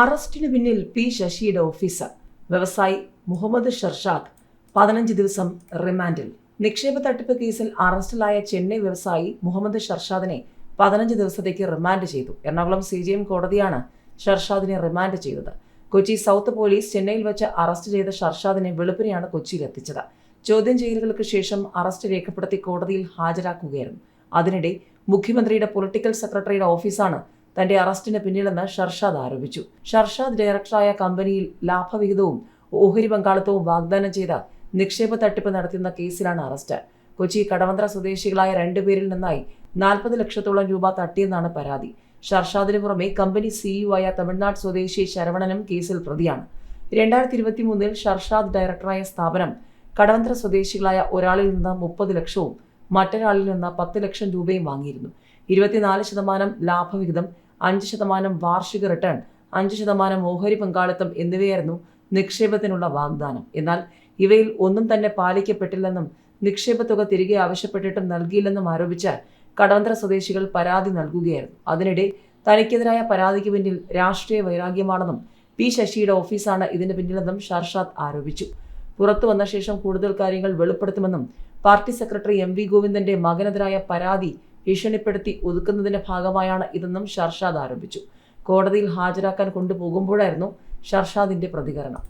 അറസ്റ്റിന് പിന്നിൽ പി ശശിയുടെ ഓഫീസർ. വ്യവസായി മുഹമ്മദ് ഷർഷാദ് പതിനഞ്ച് ദിവസം റിമാൻഡിൽ. നിക്ഷേപ തട്ടിപ്പ് കേസിൽ അറസ്റ്റിലായ ചെന്നൈ വ്യവസായി മുഹമ്മദ് ഷർഷാദിനെ പതിനഞ്ച് ദിവസത്തേക്ക് റിമാൻഡ് ചെയ്തു. എറണാകുളം സി ജി എം കോടതിയാണ് ഷർഷാദിനെ റിമാൻഡ് ചെയ്തത്. കൊച്ചി സൗത്ത് പോലീസ് ചെന്നൈയിൽ വെച്ച് അറസ്റ്റ് ചെയ്ത ഷർഷാദിനെ വെളുപ്പിനെയാണ് കൊച്ചിയിൽ എത്തിച്ചത്. ചോദ്യം ചെയ്യലുകൾക്ക് ശേഷം അറസ്റ്റ് രേഖപ്പെടുത്തി കോടതിയിൽ ഹാജരാക്കുകയായിരുന്നു. അതിനിടെ മുഖ്യമന്ത്രിയുടെ പൊളിറ്റിക്കൽ സെക്രട്ടറിയുടെ ഓഫീസാണ് തന്റെ അറസ്റ്റിന് പിന്നിലെന്ന് ഷർഷാദ് ആരോപിച്ചു. ഷർഷാദ് ഡയറക്ടറായ കമ്പനിയിൽ ലാഭവിഹിതവും ഓഹരി പങ്കാളിത്തവും വാഗ്ദാനം ചെയ്ത നിക്ഷേപ തട്ടിപ്പ് നടത്തുന്ന കേസിലാണ് അറസ്റ്റ്. കൊച്ചി കടവന്ത്ര സ്വദേശികളായ രണ്ടുപേരിൽ നിന്നായി നാൽപ്പത് ലക്ഷത്തോളം രൂപ തട്ടിയെന്നാണ് പരാതി. ഷർഷാദിന് പുറമെ കമ്പനി സിഇഒ ആയ തമിഴ്നാട് സ്വദേശി ശരവണനും കേസിൽ പ്രതിയാണ്. രണ്ടായിരത്തി ഇരുപത്തി മൂന്നിൽ ഷർഷാദ് ഡയറക്ടറായ സ്ഥാപനം കടവന്ത്ര സ്വദേശികളായ ഒരാളിൽ നിന്ന് മുപ്പത് ലക്ഷവും മറ്റൊരാളിൽ നിന്ന് പത്ത് ലക്ഷം രൂപയും വാങ്ങിയിരുന്നു. ഇരുപത്തിനാല് ശതമാനം ലാഭവിഹിതം അഞ്ച് ശതമാനം വാർഷിക റിട്ടേൺ അഞ്ച് ശതമാനം ഓഹരി പങ്കാളിത്തം എന്നിവയായിരുന്നു നിക്ഷേപത്തിനുള്ള വാഗ്ദാനം. എന്നാൽ ഇവയിൽ ഒന്നും തന്നെ പാലിക്കപ്പെട്ടില്ലെന്നും നിക്ഷേപ തുക തിരികെ ആവശ്യപ്പെട്ടിട്ടും നൽകിയില്ലെന്നും ആരോപിച്ച് കടവന്ത്ര സ്വദേശികൾ പരാതി നൽകുകയായിരുന്നു. അതിനിടെ തനിക്കെതിരായ പരാതിക്ക് പിന്നിൽ രാഷ്ട്രീയ വൈരാഗ്യമാണെന്നും പി ശശിയുടെ ഓഫീസാണ് ഇതിന് പിന്നിലെന്നും ഷർഷാദ് ആരോപിച്ചു. പുറത്തു വന്ന ശേഷം കൂടുതൽ കാര്യങ്ങൾ വെളിപ്പെടുത്തുമെന്നും പാർട്ടി സെക്രട്ടറി എം വി ഗോവിന്ദന്റെ മകനെതിരായ പരാതി ഭീഷണിപ്പെടുത്തി ഒതുക്കുന്നതിന്റെ ഭാഗമായാണ് ഇതെന്നും ഷർഷാദ് ആരോപിച്ചു. കോടതിയിൽ ഹാജരാക്കാൻ കൊണ്ടുപോകുമ്പോഴായിരുന്നു ഷർഷാദിന്റെ പ്രതികരണം.